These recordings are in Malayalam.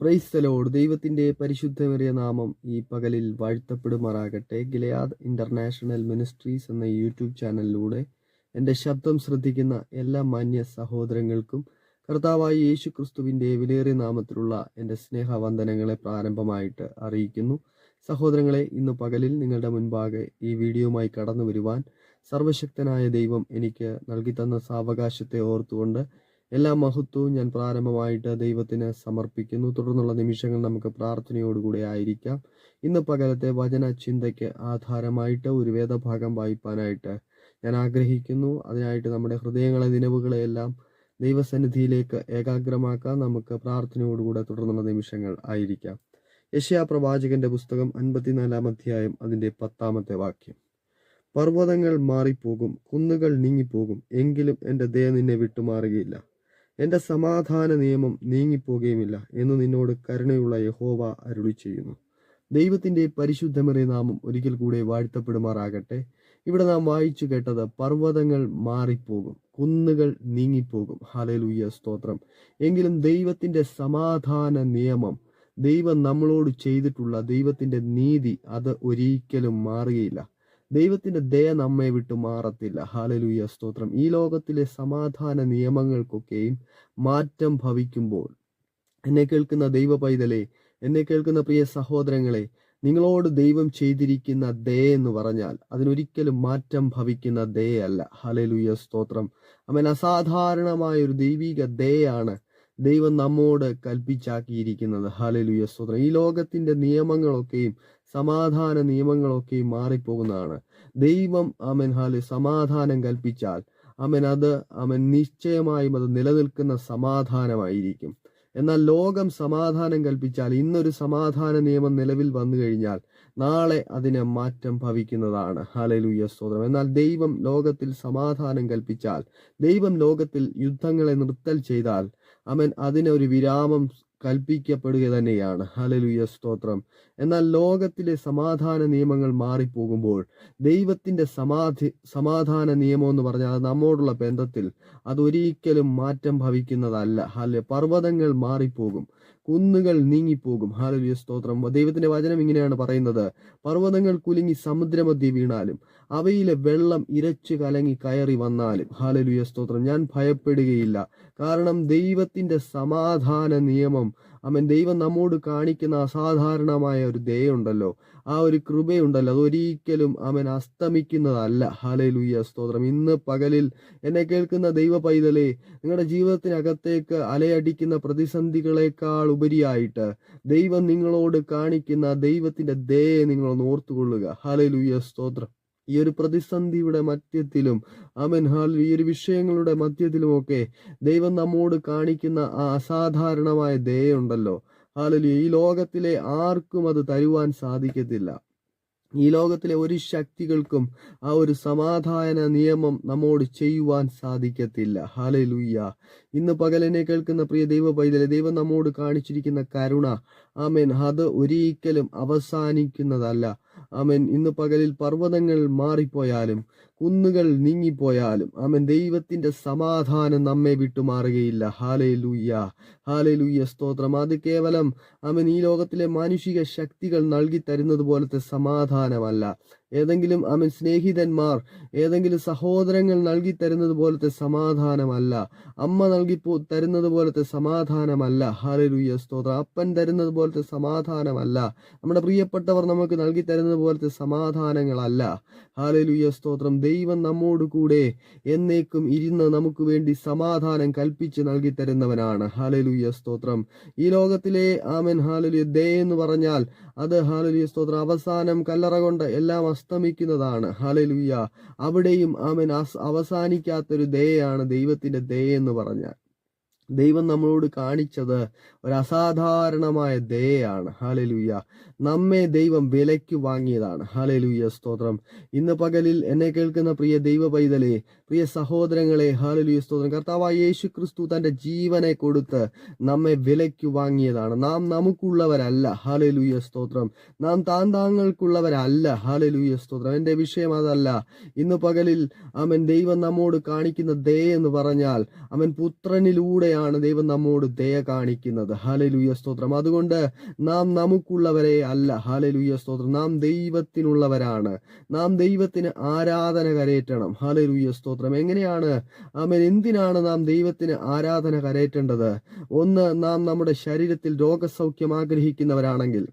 പ്രൈസ്തലോട് ദൈവത്തിന്റെ പരിശുദ്ധമേറിയ നാമം ഈ പകലിൽ വാഴ്ത്തപ്പെടുമാറാകട്ടെ. ഗിലയാദ് ഇന്റർനാഷണൽ മിനിസ്ട്രീസ് എന്ന യൂട്യൂബ് ചാനലിലൂടെ എന്റെ ശബ്ദം ശ്രദ്ധിക്കുന്ന എല്ലാ മാന്യ സഹോദരങ്ങൾക്കും കർത്താവായ യേശു ക്രിസ്തുവിന്റെ വിലയേറിയ നാമത്തിലുള്ള എന്റെ സ്നേഹവന്ദനങ്ങളെ പ്രാരംഭമായിട്ട് അറിയിക്കുന്നു. സഹോദരങ്ങളെ ഇന്ന് പകലിൽ നിങ്ങളുടെ മുൻപാകെ ഈ വീഡിയോയുമായി കടന്നു വരുവാൻ സർവശക്തനായ ദൈവം എനിക്ക് നൽകി തന്ന സാവകാശത്തെ ഓർത്തുകൊണ്ട് എല്ലാ മഹത്വവും ഞാൻ പ്രാരംഭമായിട്ട് ദൈവത്തിന് സമർപ്പിക്കുന്നു. തുടർന്നുള്ള നിമിഷങ്ങൾ നമുക്ക് പ്രാർത്ഥനയോടുകൂടി ആയിരിക്കാം. ഇന്ന് പകലത്തെ വചന ചിന്തയ്ക്ക് ആധാരമായിട്ട് ഒരു വേദഭാഗം വായിപ്പാനായിട്ട് ഞാൻ ആഗ്രഹിക്കുന്നു. അതിനായിട്ട് നമ്മുടെ ഹൃദയങ്ങളെ നിലവുകളെയെല്ലാം ദൈവസന്നിധിയിലേക്ക് ഏകാഗ്രമാക്കാൻ നമുക്ക് പ്രാർത്ഥനയോടുകൂടെ തുടർന്നുള്ള നിമിഷങ്ങൾ ആയിരിക്കാം. യശയാ പ്രവാചകന്റെ പുസ്തകം അൻപത്തിനാലാം അധ്യായം അതിന്റെ പത്താമത്തെ വാക്യം. പർവതങ്ങൾ മാറിപ്പോകും കുന്നുകൾ നീങ്ങിപ്പോകും എങ്കിലും എന്റെ ദയ നിന്നെ വിട്ടുമാറുകയില്ല. എന്റെ സമാധാന നിയമം നീങ്ങിപ്പോകുകയുമില്ല എന്ന് നിന്നോട് കരുണയുള്ള യഹോവ അരുളി ചെയ്യുന്നു. ദൈവത്തിന്റെ പരിശുദ്ധമറി നാമം ഒരിക്കൽ കൂടെ വാഴ്ത്തപ്പെടുമാറാകട്ടെ. ഇവിടെ നാം വായിച്ചു കേട്ടത് പർവതങ്ങൾ മാറിപ്പോകും കുന്നുകൾ നീങ്ങിപ്പോകും. ഹലലൂയ സ്തോത്രം. എങ്കിലും ദൈവത്തിന്റെ സമാധാന നിയമം ദൈവം നമ്മളോട് ചെയ്തിട്ടുള്ള ദൈവത്തിന്റെ നീതി അത് ഒരിക്കലും മാറുകയില്ല. ദൈവത്തിന്റെ ദയ നമ്മെ വിട്ടു മാറത്തില്ല. ഹാലലൂയ സ്തോത്രം. ഈ ലോകത്തിലെ സമാധാന നിയമങ്ങൾക്കൊക്കെയും മാറ്റം ഭവിക്കുമ്പോൾ എന്നെ കേൾക്കുന്ന ദൈവ പൈതലെ എന്നെ കേൾക്കുന്ന പ്രിയ സഹോദരങ്ങളെ നിങ്ങളോട് ദൈവം ചെയ്തിരിക്കുന്ന ദയ എന്ന് പറഞ്ഞാൽ അതിനൊരിക്കലും മാറ്റം ഭവിക്കുന്ന ദയയല്ല. ഹലലുയ സ്തോത്രം. അവൻ അസാധാരണമായ ഒരു ദൈവിക ദയാണ് ദൈവം നമ്മോട് കൽപ്പിച്ചാക്കിയിരിക്കുന്നത്. ഹലലുയ സ്തോത്രം. ഈ ലോകത്തിന്റെ നിയമങ്ങളൊക്കെയും സമാധാന നിയമങ്ങളൊക്കെ മാറിപ്പോകുന്നതാണ്. ദൈവം അമൻ ഹാൽ സമാധാനം കൽപ്പിച്ചാൽ അമൻ അത് അമൻ നിശ്ചയമായും അത് നിലനിൽക്കുന്ന സമാധാനമായിരിക്കും. എന്നാൽ ലോകം സമാധാനം കൽപ്പിച്ചാൽ ഇന്നൊരു സമാധാന നിയമം നിലവിൽ വന്നു കഴിഞ്ഞാൽ നാളെ അതിനെ മാറ്റം ഭവിക്കുന്നതാണ്. ഹാലലുയ സ്തോത്രം. എന്നാൽ ദൈവം ലോകത്തിൽ സമാധാനം കൽപ്പിച്ചാൽ ദൈവം ലോകത്തിൽ യുദ്ധങ്ങളെ നിർത്തൽ ചെയ്താൽ അവൻ അതിനൊരു വിരാമം കൽപ്പിക്കപ്പെടുക തന്നെയാണ് ഹലലുയ സ്തോത്രം. എന്നാൽ ലോകത്തിലെ സമാധാന നിയമങ്ങൾ മാറിപ്പോകുമ്പോൾ ദൈവത്തിന്റെ സമാധി സമാധാന നിയമം എന്ന് പറഞ്ഞാൽ അത് നമ്മോടുള്ള ബന്ധത്തിൽ അതൊരിക്കലും മാറ്റം ഭവിക്കുന്നതല്ല. ഹല പർവതങ്ങൾ മാറിപ്പോകും. കുന്നുകൾ നീങ്ങിപ്പോകും. ഹാലലുയ സ്തോത്രം. ദൈവത്തിന്റെ വചനം ഇങ്ങനെയാണ് പറയുന്നത്. പർവതങ്ങൾ കുലുങ്ങി സമുദ്രമധ്യ വീണാലും അവയിലെ വെള്ളം ഇരച്ചു കലങ്ങി കയറി വന്നാലും. ഹാലലുയ സ്തോത്രം. ഞാൻ ഭയപ്പെടുകയില്ല. കാരണം ദൈവത്തിന്റെ സമാധാന നിയമം അവൻ ദൈവം നമ്മോട് കാണിക്കുന്ന അസാധാരണമായ ഒരു ദയുണ്ടല്ലോ ആ ഒരു കൃപയുണ്ടല്ലോ. അതൊരിക്കലും അവൻ അസ്തമിക്കുന്നതല്ല. ഹാലലുയ്യ സ്തോത്രം. ഇന്ന് പകലിൽ എന്നെ കേൾക്കുന്ന ദൈവ പൈതലെ നിങ്ങളുടെ ജീവിതത്തിനകത്തേക്ക് അലയടിക്കുന്ന പ്രതിസന്ധികളെക്കാൾ ഉപരിയായിട്ട് ദൈവം നിങ്ങളോട് കാണിക്കുന്ന ദൈവത്തിന്റെ ദയെ നിങ്ങൾ ഓർത്തുകൊള്ളുക. ഹാലലുയ്യ സ്തോത്രം. ഈ ഒരു പ്രതിസന്ധിയുടെ മധ്യത്തിലും ആമൻ ഹാൽ ഈ ഒരു വിഷയങ്ങളുടെ മധ്യത്തിലും ഒക്കെ ദൈവം നമ്മോട് കാണിക്കുന്ന ആ അസാധാരണമായ ദയുണ്ടല്ലോ ഹാലലു ഈ ലോകത്തിലെ ആർക്കും അത് തരുവാൻ സാധിക്കത്തില്ല. ഈ ലോകത്തിലെ ഒരു ശക്തികൾക്കും ആ ഒരു സമാധാന നിയമം നമ്മോട് ചെയ്യുവാൻ സാധിക്കത്തില്ല. ഹാലലുയ്യ. ഇന്ന് പകലിനെ കേൾക്കുന്ന പ്രിയ ദൈവ പൈതലെ ദൈവം നമ്മോട് കാണിച്ചിരിക്കുന്ന കരുണ ആമേൻ അത് ഒരിക്കലും അവസാനിക്കുന്നതല്ല. ആമേൻ. ഇന്ന് പകലിൽ പർവതങ്ങൾ മാറിപ്പോയാലും കുന്നുകൾ നീങ്ങിപ്പോയാലും ആമൻ. ദൈവത്തിന്റെ സമാധാനം നമ്മെ വിട്ടുമാറുകയില്ല. ഹാലേ ലൂയ്യ ഹാലേ ലൂയ്യ സ്തോത്രം. അത് കേവലം അമൻ ഈ ലോകത്തിലെ മാനുഷിക ശക്തികൾ നൽകി തരുന്നത് പോലത്തെ സമാധാനമല്ല. ഏതെങ്കിലും അവൻ സ്നേഹിതന്മാർ ഏതെങ്കിലും സഹോദരങ്ങൾ നൽകി തരുന്നത് പോലത്തെ സമാധാനമല്ല. അമ്മ നൽകി തരുന്നത് പോലത്തെ സമാധാനമല്ല. ഹാലലുയ്യ സ്തോത്രം. അപ്പൻ തരുന്നത് പോലത്തെ സമാധാനമല്ല. നമ്മുടെ പ്രിയപ്പെട്ടവർ നമുക്ക് നൽകി തരുന്നത് പോലത്തെ സമാധാനങ്ങളല്ല. ഹാലലുയ്യ സ്തോത്രം. ദൈവം നമ്മോട് കൂടെ എന്നേക്കും ഇരുന്ന് നമുക്ക് വേണ്ടി സമാധാനം കൽപ്പിച്ച് നൽകി തരുന്നവനാണ്. ഹാലലുയ്യ സ്തോത്രം. ഈ ലോകത്തിലെ ആമൻ ഹാലലുയ ദേ എന്ന് പറഞ്ഞാൽ അത് ഹാലലുയ സ്തോത്രം അവസാനം കല്ലറ കൊണ്ട് എല്ലാം അസ്തമിക്കുന്നതാണ്. ഹലലുയ്യ അവിടെയും ആമൻ അവസാനിക്കാത്തൊരു ദയയാണ് ദൈവത്തിന്റെ ദയ എന്ന് പറഞ്ഞാൽ. ദൈവം നമ്മളോട് കാണിച്ചത് ഒരു അസാധാരണമായ ദയാണ് ഹാലലൂയ നമ്മെ ദൈവം വിലയ്ക്ക് വാങ്ങിയതാണ്. ഹാലലൂയ സ്തോത്രം. ഇന്ന് പകലിൽ എന്നെ കേൾക്കുന്ന പ്രിയ ദൈവ പൈതലെ പ്രിയ സഹോദരങ്ങളെ ഹാലലൂയ സ്തോത്രം. കർത്താവായ യേശു ക്രിസ്തു തന്റെ ജീവനെ കൊടുത്ത് നമ്മെ വിലയ്ക്ക് വാങ്ങിയതാണ്. നാം നമുക്കുള്ളവരല്ല. ഹാലലൂയ സ്തോത്രം. നാം താൻ താങ്കൾക്കുള്ളവരല്ല. ഹാലലുയ്യ സ്തോത്രം. എന്റെ വിഷയം അതല്ല. ഇന്ന് പകലിൽ അവൻ ദൈവം നമ്മോട് കാണിക്കുന്ന ദയ എന്ന് പറഞ്ഞാൽ അവൻ പുത്രനിലൂടെ തന്നെയാണ് ദൈവം നമ്മോട് ദയ കാണിക്കുന്നത്. ഹാലലൂയ സ്തോത്രം. അതുകൊണ്ട് നാം നമുക്കുള്ളവരെ അല്ല. ഹാലലൂയ സ്തോത്രം. നാം ദൈവത്തിനുള്ളവരാണ്. നാം ദൈവത്തിന് ആരാധന കരയറ്റണം ഹാലലൂയ സ്തോത്രം. എങ്ങനെയാണ്? ആമേൻ. എന്തിനാണ് നാം ദൈവത്തിന് ആരാധന കരയറ്റേണ്ടത് ഒന്ന് നാം നമ്മുടെ ശരീരത്തിൽ രോഗസൗഖ്യം ആഗ്രഹിക്കുന്നവരാണെങ്കിൽ.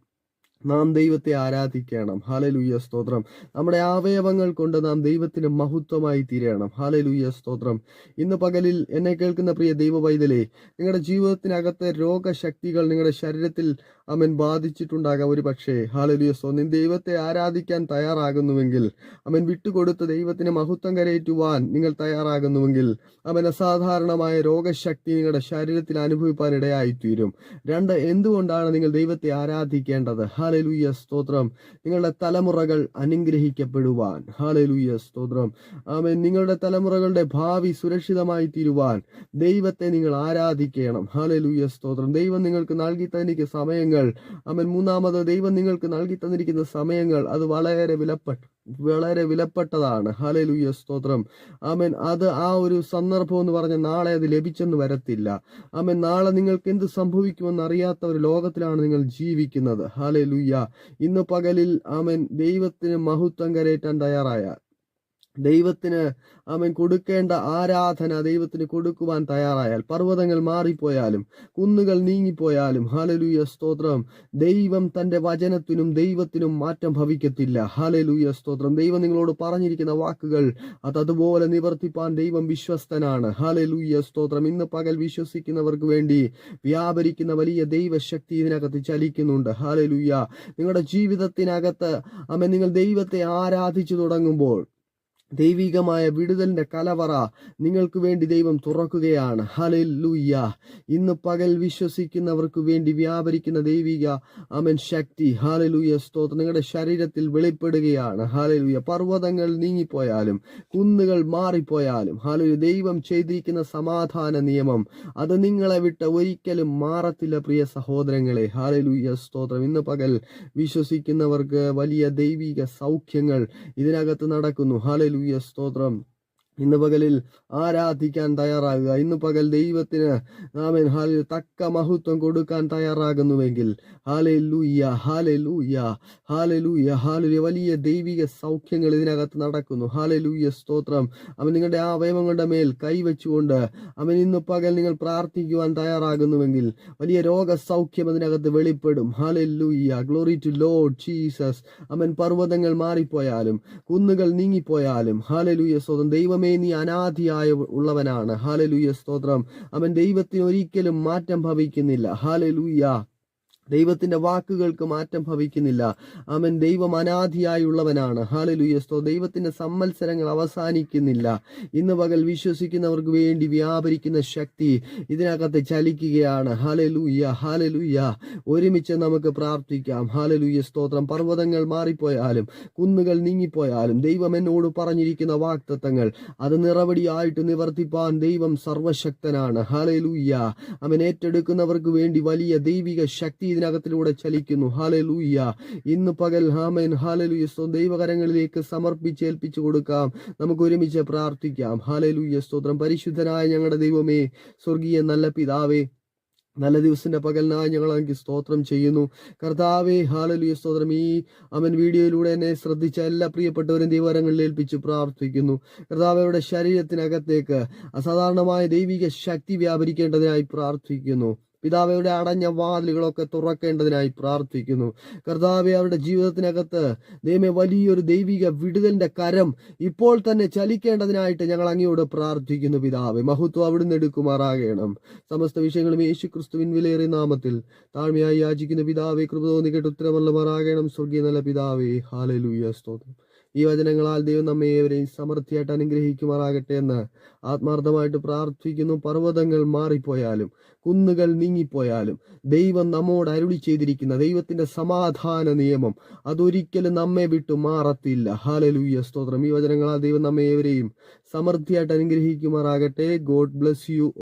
നാം ദൈവത്തെ ആരാധിക്കണം. ഹാലലൂയ സ്തോത്രം. നമ്മുടെ അവയവങ്ങൾ കൊണ്ട് നാം ദൈവത്തിന് മഹത്വമായി തീരണം. ഹാലലൂയ സ്തോത്രം. ഇന്ന് പകലിൽ എന്നെ കേൾക്കുന്ന പ്രിയ ദൈവ പൈതലേ നിങ്ങളുടെ ജീവിതത്തിനകത്തെ രോഗശക്തികൾ നിങ്ങളുടെ ശരീരത്തിൽ അമൻ ബാധിച്ചിട്ടുണ്ടാകാം ഒരു പക്ഷേ. ഹാലലൂയ സ്തോത്രം. ദൈവത്തെ ആരാധിക്കാൻ തയ്യാറാകുന്നുവെങ്കിൽ അവൻ വിട്ടുകൊടുത്ത് ദൈവത്തിന് മഹത്വം കരയേറ്റുവാൻ നിങ്ങൾ തയ്യാറാകുന്നുവെങ്കിൽ അവൻ അസാധാരണമായ രോഗശക്തി നിങ്ങളുടെ ശരീരത്തിൽ അനുഭവിപ്പാൻ ഇടയായിത്തീരും രണ്ട് എന്തുകൊണ്ടാണ് നിങ്ങൾ ദൈവത്തെ ആരാധിക്കേണ്ടത്? ഹാലലൂയ സ്തോത്രം. നിങ്ങളുടെ തലമുറകൾ അനുഗ്രഹിക്കപ്പെടുവാൻ. ഹാലലൂയ സ്തോത്രം. ആമേൻ. നിങ്ങളുടെ തലമുറകളുടെ ഭാവി സുരക്ഷിതമായി തീരുവാൻ ദൈവത്തെ നിങ്ങൾ ആരാധിക്കണം. ഹാലലൂയ സ്തോത്രം. ദൈവം നിങ്ങൾക്ക് നൽകി തന്നിരിക്കുന്ന സമയങ്ങൾ ആമേൻ മൂന്നാമത് ദൈവം നിങ്ങൾക്ക് നൽകി തന്നിരിക്കുന്ന സമയങ്ങൾ അത് വളരെ വിലപ്പെട്ട. വളരെ വിലപ്പെട്ടതാണ്. ഹലലുയ സ്തോത്രം. ആമേൻ. അത് ആ ഒരു സന്ദർഭം എന്ന് പറഞ്ഞ നാളെ അത് ലഭിച്ചെന്ന് വരത്തില്ല. ആമേൻ. നാളെ നിങ്ങൾക്ക് എന്ത് സംഭവിക്കുമെന്ന് അറിയാത്ത ഒരു ലോകത്തിലാണ് നിങ്ങൾ ജീവിക്കുന്നത്. ഹലലുയ ഇന്ന് പകലിൽ ആമേൻ ദൈവത്തിന് മഹത്വം കരയേറ്റാൻ തയ്യാറായാൽ ദൈവത്തിന് അവൻ കൊടുക്കേണ്ട ആരാധന ദൈവത്തിന് കൊടുക്കുവാൻ തയ്യാറായാൽ പർവതങ്ങൾ മാറിപ്പോയാലും കുന്നുകൾ നീങ്ങിപ്പോയാലും ഹാലലൂയ സ്തോത്രം. ദൈവം തന്റെ വചനത്തിനും ദൈവത്തിനും മാറ്റം ഭവിക്കത്തില്ല. ഹാലലൂയ സ്തോത്രം. ദൈവം നിങ്ങളോട് പറഞ്ഞിരിക്കുന്ന വാക്കുകൾ അത് അതുപോലെ നിവർത്തിപ്പാൻ ദൈവം വിശ്വസ്തനാണ്. ഹാലലൂയ സ്തോത്രം. ഇന്ന് പകൽ വിശ്വസിക്കുന്നവർക്ക് വേണ്ടി വ്യാപരിക്കുന്ന വലിയ ദൈവശക്തി ഇതിനകത്ത് ചലിക്കുന്നുണ്ട്. ഹാലലൂയ നിങ്ങളുടെ ജീവിതത്തിനകത്ത് അമ്മ നിങ്ങൾ ദൈവത്തെ ആരാധിച്ചു തുടങ്ങുമ്പോൾ ദൈവികമായ വിടുതലിന്റെ കലവറ നിങ്ങൾക്ക് വേണ്ടി ദൈവം തുറക്കുകയാണ്. ഹലൂയ്യ ഇന്ന് പകൽ വിശ്വസിക്കുന്നവർക്ക് വേണ്ടി വ്യാപരിക്കുന്ന ദൈവിക അമൻ ശക്തി. ഹാലലൂയ സ്തോത്രം. നിങ്ങളുടെ ശരീരത്തിൽ വെളിപ്പെടുകയാണ്. ഹാലലൂയ പർവതങ്ങൾ നീങ്ങിപ്പോയാലും കുന്നുകൾ മാറിപ്പോയാലും ഹാലലൂയ ദൈവം ചെയ്തിരിക്കുന്ന സമാധാന നിയമം അത് നിങ്ങളെ വിട്ട് ഒരിക്കലും മാറത്തില്ല പ്രിയ സഹോദരങ്ങളെ. ഹാലലൂയ സ്തോത്രം. ഇന്ന് പകൽ വിശ്വസിക്കുന്നവർക്ക് വലിയ ദൈവിക സൗഖ്യങ്ങൾ ഇതിനകത്ത് നടക്കുന്നു. ഹാലലൂയ സ്തോത്രം. ഇന്ന് പകലിൽ ആരാധിക്കാൻ തയ്യാറാകുക. ഇന്ന് പകൽ ദൈവത്തിന് നാമൻ ഹാലിൽ തക്ക മഹത്വം കൊടുക്കാൻ തയ്യാറാകുന്നുവെങ്കിൽ hallelujah hallelujah hallelujah hallelujah വലിയ ദൈവിക സൗഖ്യങ്ങൾ ഇതിനകത്ത് നടക്കുന്നു. ഹാലെ സ്തോത്രം. അവൻ നിങ്ങളുടെ ആ അവയവങ്ങളുടെ മേൽ കൈവച്ചുകൊണ്ട് അവൻ ഇന്ന് പകൽ നിങ്ങൾ പ്രാർത്ഥിക്കുവാൻ തയ്യാറാകുന്നുവെങ്കിൽ വലിയ രോഗസൗഖ്യം അതിനകത്ത് വെളിപ്പെടും. ഹാലെ ലൂയ്യ ഗ്ലോറി ടു ലോഡ് ജീസസ് അവൻ പർവതങ്ങൾ മാറിപ്പോയാലും കുന്നുകൾ നീങ്ങിപ്പോയാലും ഹാലലൂയ സ്തോത്രം. ദൈവമേ നീ അനാദിയായ ഉള്ളവനാണ്. ഹാലലൂയ സ്തോത്രം. അവൻ ദൈവത്തിന് ഒരിക്കലും മാറ്റം ഭവിക്കുന്നില്ല. ഹാലലൂയ ദൈവത്തിന്റെ വാക്കുകൾക്ക് മാറ്റം ഭവിക്കുന്നില്ല. അവൻ ദൈവം അനാധിയായുള്ളവനാണ്. ഹാലലുയ സ്തോ ദൈവത്തിന്റെ സമ്മത്സരങ്ങൾ അവസാനിക്കുന്നില്ല. ഇന്ന് പകൽ വിശ്വസിക്കുന്നവർക്ക് വേണ്ടി വ്യാപരിക്കുന്ന ശക്തി ഇതിനകത്ത് ചലിക്കുകയാണ്. ഹാലലൂയ ഹാലലൂയ ഒരുമിച്ച് നമുക്ക് പ്രാർത്ഥിക്കാം. ഹാലലൂയ സ്തോത്രം. പർവതങ്ങൾ മാറിപ്പോയാലും കുന്നുകൾ നീങ്ങിപ്പോയാലും ദൈവം എന്നോട് പറഞ്ഞിരിക്കുന്ന വാക്തത്വങ്ങൾ അത് നിറവടിയായിട്ട് നിവർത്തിപ്പാൻ ദൈവം സർവശക്തനാണ്. ഹാലലൂയ അവൻ ഏറ്റെടുക്കുന്നവർക്ക് വേണ്ടി വലിയ ദൈവിക ശക്തി ഇതിനകത്തിലൂടെ ചലിക്കുന്നു. ഹാലലൂയ്യ ഇന്ന് പകൽ ഹാമൻ ഹാലലൂയ സ്വന്തം ദൈവകരങ്ങളിലേക്ക് സമർപ്പിച്ചേൽപ്പിച്ചു കൊടുക്കാം. നമുക്ക് ഒരുമിച്ച് പ്രാർത്ഥിക്കാം. ഹാലലൂയ സ്തോത്രം. പരിശുദ്ധനായ ഞങ്ങളുടെ ദൈവമേ സ്വർഗീയ നല്ല പിതാവേ നല്ല ദിവസത്തിന്റെ പകലിനായി ഞങ്ങൾ എനിക്ക് സ്തോത്രം ചെയ്യുന്നു. കർത്താവേ ഹാലലുയ സ്തോത്രം. ഈ അവൻ വീഡിയോയിലൂടെ എന്നെ ശ്രദ്ധിച്ച എല്ലാ പ്രിയപ്പെട്ടവരും ദൈവകരങ്ങളിൽ ഏൽപ്പിച്ച് പ്രാർത്ഥിക്കുന്നു. കർത്താവയുടെ ശരീരത്തിനകത്തേക്ക് അസാധാരണമായ ദൈവിക ശക്തി വ്യാപരിക്കേണ്ടതിനായി പ്രാർത്ഥിക്കുന്നു. പിതാവയുടെ അടഞ്ഞ വാതിലുകളൊക്കെ തുറക്കേണ്ടതിനായി പ്രാർത്ഥിക്കുന്നു. കർത്താവെ അവരുടെ ജീവിതത്തിനകത്ത് ദൈവമേ വലിയൊരു ദൈവിക വിടുതലിന്റെ കരം ഇപ്പോൾ തന്നെ ചലിക്കേണ്ടതിനായിട്ട് ഞങ്ങൾ അങ്ങയോട് പ്രാർത്ഥിക്കുന്നു പിതാവെ. മഹത്വം അവിടുന്ന് എടുക്കുമാറാകണം. സമസ്ത വിഷയങ്ങളും യേശു ക്രിസ്തുവിൻ വിലയേറിയ നാമത്തിൽ താഴ്മയായി യാചിക്കുന്ന പിതാവെ കൃപ തോന്നി കേട്ട് ഉത്തരമല്ലമാറാകണം സ്വർഗീയ നല്ല പിതാവേ ഹാലലൂയ സ്തോത്രം. ഈ വചനങ്ങളാൽ ദൈവം നമ്മെ ഏവരെയും സമൃദ്ധിയായിട്ട് അനുഗ്രഹിക്കുമാറാകട്ടെ എന്ന് ആത്മാർത്ഥമായിട്ട് പ്രാർത്ഥിക്കുന്നു. പർവതങ്ങൾ മാറിപ്പോയാലും കുന്നുകൾ നീങ്ങിപ്പോയാലും ദൈവം നമ്മോട് അരുളി ചെയ്തിരിക്കുന്ന ദൈവത്തിന്റെ സമാധാന നിയമം അതൊരിക്കലും നമ്മെ വിട്ടു മാറത്തില്ല. ഹാലലൂയ സ്തോത്രം. ഈ വചനങ്ങളാൽ ദൈവം നമ്മെ ഏവരെയും സമൃദ്ധിയായിട്ട് അനുഗ്രഹിക്കുമാറാകട്ടെ. God bless you.